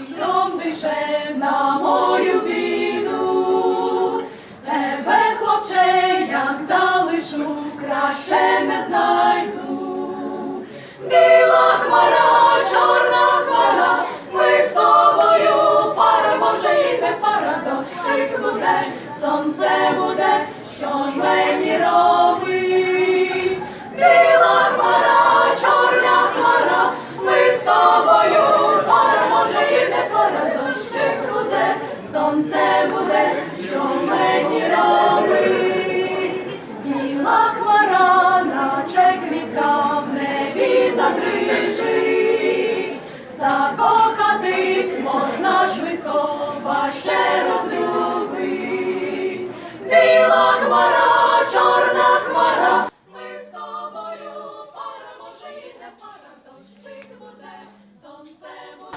вітром дише на мою біду. Тебе, хлопче, як залишу, краще не знайду. Біла хмара, чорна хмара, ми з тобою пара, може і не пара, дощик буде, сонце буде, що ж мені робить?